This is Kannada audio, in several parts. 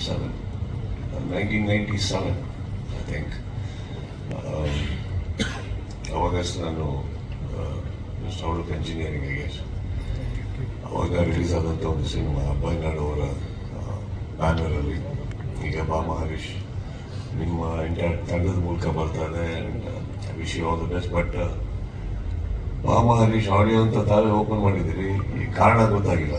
seven, nineteen ninety seven I think ಅವಾಗಷ್ಟು ನಾನು ಔಟ್ ಇಂಜಿನಿಯರಿಂಗ್ ಐ ಗೆಸ್ ಅವಾಗ ರಿಲೀಸ್ ಆದಂಥ ಒಂದು ಸಿನಿಮಾ ಬಯನಾಡು ಅವರ ಬ್ಯಾನರಲ್ಲಿ ಈಗ ಬಾ ಮಹರೀಶ್ ನಿಮ್ಮ ಇಂಟರ್ ತಂಡದ ಮೂಲಕ ಬರ್ತಾ ಇದೆ and wish all the best but ಬಾ ಮಹರೀಶ್ ಆಡಿಯೋ ಅಂತ ತಾವೇ ಓಪನ್ ಮಾಡಿದ್ದೀರಿ ಈ ಕಾರಣ ಗೊತ್ತಾಗಿಲ್ಲ.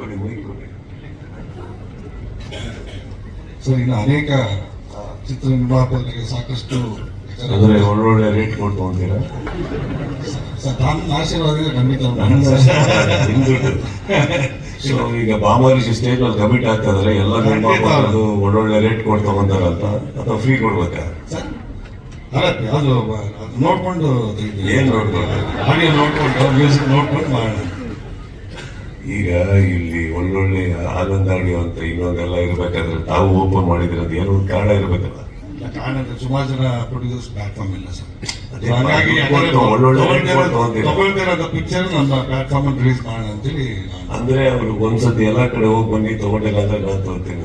ಮೈಕ್ ಕೊಡಿ ಮೈಕ್ ಕೊಡಿ ಸೊ ಇನ್ನು ಅನೇಕ ಚಿತ್ರ ನಿರ್ಮಾಪಕರಿಗೆ ಸಾಕಷ್ಟು ಅಂದ್ರೆ ಒಳ್ಳೊಳ್ಳೆ ರೇಟ್ ಸ- ತಮ್ಮ ಆಶೀರ್ವಾದ ಖಂಡಿತ ಸೊ ಈಗ ಬಾಮರಿಸಿ ಸ್ಟೇಜ್ ಅಲ್ಲಿ ಕಮಿಟ್ ಆಗ್ತಾ ಇದಾರೆ ಎಲ್ಲ ನಿರ್ಮಾಪಕರು ಒಳ್ಳೊಳ್ಳೆ ರೇಟ್ ಕೊಡ್ತಾ ತಗೊಂತಾರಂತ ಅಥವಾ ಫ್ರೀ ಕೊಡ್ಬೇಕಾ? ಅದು ನೋಡ್ಕೊಂಡು ಏನ್ ನೋಡ್ಕೊಂಡು? ಹಾಗೆ ನೋಡ್ಕೊಂಡು ಮ್ಯೂಸಿಕ್ ನೋಡ್ಕೊಂಡು ಮಾಡೋಣ. ಈಗ ಇಲ್ಲಿ ಒಳ್ಳೊಳ್ಳೆ ಆನಂದ ಅಂತ ಇನ್ನೊಂದೆಲ್ಲ ಇರ್ಬೇಕಾದ್ರೆ ತಾವು ಓಪನ್ ಮಾಡಿದ್ರೆ ಅದು ಏನೋ ಒಂದು ಕಾರಣ ಇರ್ಬೇಕಲ್ಲ. ಕಾರಣ ಸುಮಾರು ಜನ ಪ್ರೊಡ್ಯೂಸರ್ಸ್ ಪ್ಲಾಟ್ಫಾರ್ಮ್ ಇಲ್ಲ ಸರ್. ಅದೇ So ಹಾಗಾಗಿ ಒಳ್ಳೊಳ್ಳೆ ರೇಟ್ ಕೊಟ್ಟು ತಗೊಂತೀರ. ತಗೊಳ್ತಿರೋದ ಪಿಕ್ಚರ್ ನಮ್ಮ ಪ್ಲಾಟ್ಫಾರ್ಮ್ ರಿಲೀಸ್ ಮಾಡೋಣ ಅಂತೇಳಿ ನಾನು ಅಂದ್ರೆ ಅವ್ರು ಒಂದ್ಸತಿ ಎಲ್ಲಾ ಕಡೆ ಹೋಗಿ ಬನ್ನಿ ತಗೊಂಡಿಲ್ಲ ಅಂದ್ರೆ ನಾನು ತಗೋತೀನಿ.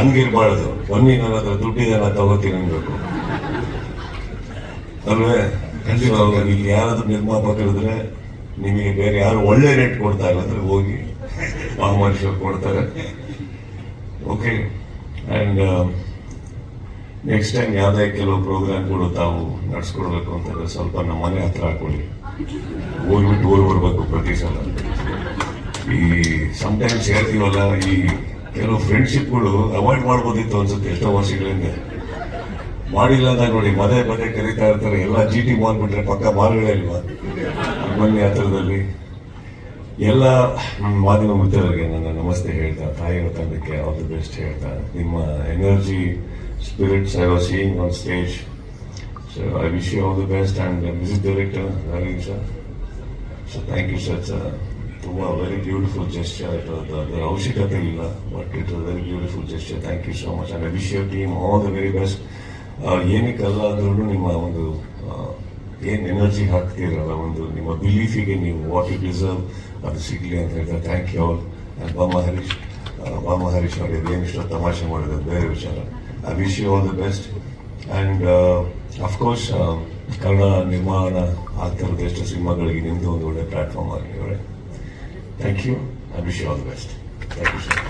ಹಂಗಿರ್ಬಾರ್ದು. ಬನ್ನಿ ನನ್ನ ಹತ್ರ ದುಡ್ಡಿದೆ ನಾನು ತಗೋತೀನಿ ಅನ್ಬೇಕು. ಅಲ್ವೇ? ಇಲ್ಲಿ ಯಾರಾದ್ರೂ ನಿರ್ಮಾಪಕರಿದ್ರೆ ನಿಮಗೆ ಬೇರೆ ಯಾರು ಒಳ್ಳೆ ರೇಟ್ ಕೊಡ್ತಾ ಇಲ್ಲ ಅಂದ್ರೆ ಹೋಗಿ ಮಹಾಮನುಷ್ಯರು ಕೊಡ್ತಾರೆ. ಓಕೆ ಅಂಡ್ ನೆಕ್ಸ್ಟ್ ಟೈಮ್ ಯಾವುದೇ ಕೆಲವು ಪ್ರೋಗ್ರಾಮ್ಗಳು ತಾವು ನಡ್ಸ್ಕೊಡ್ಬೇಕು ಅಂತಂದ್ರೆ ಸ್ವಲ್ಪ ನಮ್ಮ ಮನೆ ಹತ್ರ ಹಾಕೊಳ್ಳಿ. ಹೋಗ್ಬಿಟ್ಟು ಊರು ಬರ್ಬೇಕು ಪ್ರತಿ ಸಲ. ಈ ಸಮಟೈಮ್ಸ್ ಹೇಳ್ತೀವಲ್ಲ, ಈ ಕೆಲವು ಫ್ರೆಂಡ್ಶಿಪ್ಗಳು ಅವಾಯ್ಡ್ ಮಾಡ್ಬೋದಿತ್ತು ಅನ್ಸುತ್ತೆ ಎಷ್ಟೋ ವರ್ಷಗಳಿಂದ. ಮಾಡಿಲ್ಲ ಅಂತ ನೋಡಿ ಮದೇ ಮದೆ ಕರೀತಾ ಇರ್ತಾರೆ, ಎಲ್ಲ ಜಿ ಟಿ ಮಾಲ್ ಬಿಟ್ರೆ ಪಕ್ಕ ಮಾಲ್ಗಳೇ ಇಲ್ವಾ? ಬನ್ನಿ ಹತ್ರದಲ್ಲಿ. ಎಲ್ಲ ನಮ್ಮ ಮಾಧ್ಯಮ ಮಿತ್ರರಿಗೆ ನನ್ನ ನಮಸ್ತೆ ಹೇಳ್ತಾ ತಾಯಿಯ ತಂಡಕ್ಕೆ ಆಲ್ ದಿ ಬೆಸ್ಟ್ ಹೇಳ್ತಾ, ನಿಮ್ಮ energy spirits I was seeing on stage so I wish you all the best and music director Ravindra sir so thank you sir sir ತುಂಬ ವೆರಿ ಬ್ಯೂಟಿಫುಲ್ ಜೆಸ್ಚರ್ ಅದರ ಅವಶ್ಯಕತೆ ಇಲ್ಲ but it very beautiful gesture thank you so much I wish you team all the very best ಏನಕ್ಕಲ್ಲ ಅಂದ್ರೂ ನಿಮ್ಮ ಒಂದು ಏನು ಎನರ್ಜಿ ಹಾಕ್ತೀರಲ್ಲ ಒಂದು ನಿಮ್ಮ ಬಿಲೀಫಿಗೆ ನೀವು ವಾಟ್ ಯು ಡಿಸರ್ವ್ ಅದು ಸಿಗಲಿ ಅಂತ ಹೇಳ್ತಾರೆ ಥ್ಯಾಂಕ್ ಯು ಆಲ್ ಬಾಮ ಹರೀಶ್ ಬಾಮ ಹರೀಶ್ ಅವರಿಗೆ ಏನಿಷ್ಟು ತಮಾಷೆ ಮಾಡಿದ್ರೆ ಬೇರೆ ವಿಚಾರ. I wish you all the best and of course Kannada ನಿರ್ಮಾಣ ಆಗ್ತಿರೋದು ಎಷ್ಟು ಸಿನಿಮಾಗಳಿಗೆ ನಿಮ್ಮದು ಒಂದು ಒಳ್ಳೆ ಪ್ಲಾಟ್ಫಾರ್ಮ್ ಆಗಿದೆ thank you I wish you all the best thank you sir